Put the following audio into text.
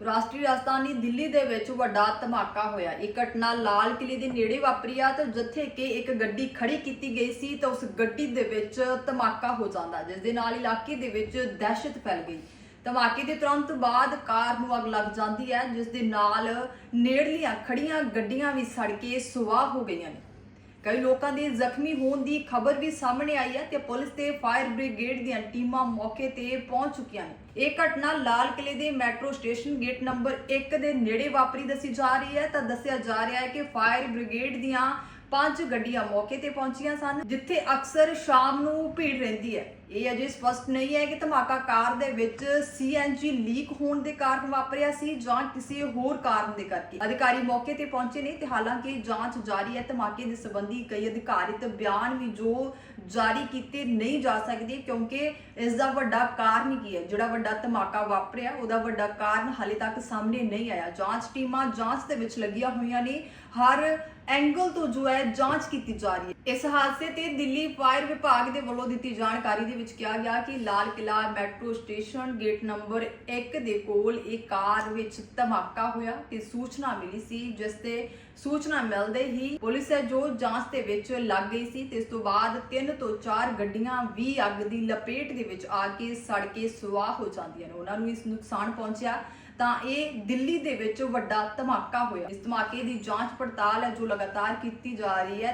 ਰਾਸ਼ਟਰੀ ਰਾਜਧਾਨੀ ਦਿੱਲੀ ਦੇ ਵਿੱਚ ਵੱਡਾ ਧਮਾਕਾ ਹੋਇਆ। ਇਹ ਘਟਨਾ ਲਾਲ ਕਿਲੇ ਦੇ ਨੇੜੇ ਵਾਪਰੀ ਆ ਤੇ ਜਿੱਥੇ ਕਿ ਇੱਕ ਗੱਡੀ ਖੜੀ ਕੀਤੀ ਗਈ ਸੀ ਤਾਂ ਉਸ ਗੱਡੀ ਦੇ ਵਿੱਚ ਧਮਾਕਾ ਹੋ ਜਾਂਦਾ, ਜਿਸ ਦੇ ਨਾਲ ਇਲਾਕੇ ਦੇ ਵਿੱਚ ਦਹਿਸ਼ਤ ਫੈਲ ਗਈ। ਧਮਾਕੇ ਦੇ ਤੁਰੰਤ ਬਾਅਦ ਕਾਰ ਨੂੰ ਅੱਗ ਲੱਗ ਜਾਂਦੀ ਹੈ, ਜਿਸ ਦੇ ਨਾਲ ਨੇੜਲੀਆਂ ਖੜੀਆਂ ਗੱਡੀਆਂ ਵੀ ਸੜ ਕੇ ਸੁਆਹ ਹੋ ਗਈਆਂ ਨੇ। ਕਈ ਲੋਕਾਂ ਦੇ ਜ਼ਖਮੀ ਹੋਣ ਦੀ ਖਬਰ ਵੀ ਸਾਹਮਣੇ ਆਈ ਹੈ ਤੇ ਪੁਲਿਸ ਤੇ ਫਾਇਰ ਬ੍ਰਿਗੇਡ ਦੀਆਂ ਟੀਮਾਂ ਮੌਕੇ ਤੇ ਪਹੁੰਚ ਚੁੱਕੀਆਂ ਨੇ। ਇਹ ਘਟਨਾ ਲਾਲ ਕਿਲੇ ਦੇ ਮੈਟਰੋ ਸਟੇਸ਼ਨ ਗੇਟ ਨੰਬਰ 1 ਦੇ ਨੇੜੇ ਵਾਪਰੀ ਦੱਸੀ ਜਾ ਰਹੀ ਹੈ। ਤਾਂ ਦੱਸਿਆ ਜਾ ਰਿਹਾ ਹੈ ਕਿ ਫਾਇਰ ਬ੍ਰਿਗੇਡ ਦੀਆਂ ਪੰਜ ਗੱਡੀਆਂ ਮੌਕੇ ਤੇ ਪਹੁੰਚੀਆਂ ਸਨ, ਜਿੱਥੇ ਅਕਸਰ ਸ਼ਾਮ ਨੂੰ ਭੀੜ ਰਹਿੰਦੀ ਹੈ। ਇਹ ਅਜੇ ਸਪਸ਼ਟ ਨਹੀਂ ਹੈ ਕਿ ਧਮਾਕਾ ਕਾਰ ਦੇ ਵਿੱਚ ਸੀਐਨਜੀ ਲੀਕ ਹੋਣ ਦੇ ਕਾਰਨ ਵਾਪਰਿਆ ਸੀ ਜਾਂ ਕਿਸੇ ਹੋਰ ਕਾਰਨ ਦੇ ਕਰਕੇ। ਅਧਿਕਾਰੀ ਮੌਕੇ ਤੇ ਪਹੁੰਚੇ ਨੇ ਤੇ ਹਾਲਾਂਕਿ ਜਾਂਚ ਜਾਰੀ ਹੈ। ਧਮਾਕੇ ਦੇ ਸੰਬੰਧੀ ਕਈ ਅਧਿਕਾਰਿਤ ਬਿਆਨ ਵੀ ਜੋ ਜਾਰੀ ਕੀਤੇ ਨਹੀਂ ਜਾ ਸਕਦੇ ਕਿਉਂਕਿ ਇਸ ਦਾ ਵੱਡਾ ਕਾਰਨ ਕੀ ਹੈ? ਜਿਹੜਾ ਵੱਡਾ ਧਮਾਕਾ ਵਾਪਰਿਆ, ਉਹਦਾ ਵੱਡਾ ਕਾਰਨ ਹਾਲੇ ਤੱਕ ਸਾਹਮਣੇ ਨਹੀਂ ਆਇਆ। ਜਾਂਚ ਟੀਮਾਂ ਜਾਂਚ ਦੇ ਵਿੱਚ ਲੱਗੀਆਂ ਹੋਈਆਂ ਨੇ। ਹਰ ਐਂਗਲ ਤੋਂ ਜੋ ਹੈ ਜਾਂਚ ਕੀਤੀ ਜਾ ਰਹੀ ਹੈ। ਇਸ ਹਾਦਸੇ ਤੇ ਦਿੱਲੀ ਫਾਇਰ ਵਿਭਾਗ ਦੇ ਵੱਲੋਂ ਦਿੱਤੀ ਜਾਣਕਾਰੀ ਦੇ ਵਿੱਚ ਕਿਹਾ ਗਿਆ ਕਿ Lal Qila metro station gate number 1 ਦੇ ਕੋਲ ਇੱਕ ਕਾਰ ਵਿੱਚ ਧਮਾਕਾ ਹੋਇਆ ਤੇ ਸੂਚਨਾ ਮਿਲੀ ਸੀ, ਜਿਸ ਤੇ ਸੂਚਨਾ ਮਿਲਦੇ ਹੀ ਪੁਲਿਸ ਹੈ, ਜੋ ਜਾਂਚ ਦੇ ਵਿੱਚ ਲੱਗ ਗਈ ਸੀ ਤੇ ਇਸ ਤੋਂ ਬਾਅਦ 3 ਤੋਂ 4 ਗੱਡੀਆਂ ਵੀ ਅੱਗ ਦੀ ਲਪੇਟ ਦੇ ਵਿੱਚ ਆ ਕੇ ਸੜ ਕੇ ਸੁਆਹ ਹੋ ਜਾਂਦੀਆਂ ਨੇ। ਉਹਨਾਂ ਨੂੰ ਇਸ ਨੁਕਸਾਨ ਪਹੁੰਚਿਆ। ਤਾਂ ਇਹ ਦਿੱਲੀ ਦੇ ਵਿੱਚ ਵੱਡਾ ਧਮਾਕਾ ਹੋਇਆ। ਇਸ ਧਮਾਕੇ ਦੀ ਜਾਂਚ ਪੜਤਾਲ ਹੈ ਜੋ ਲਗਾਤਾਰ ਕੀਤੀ ਜਾ ਰਹੀ ਹੈ।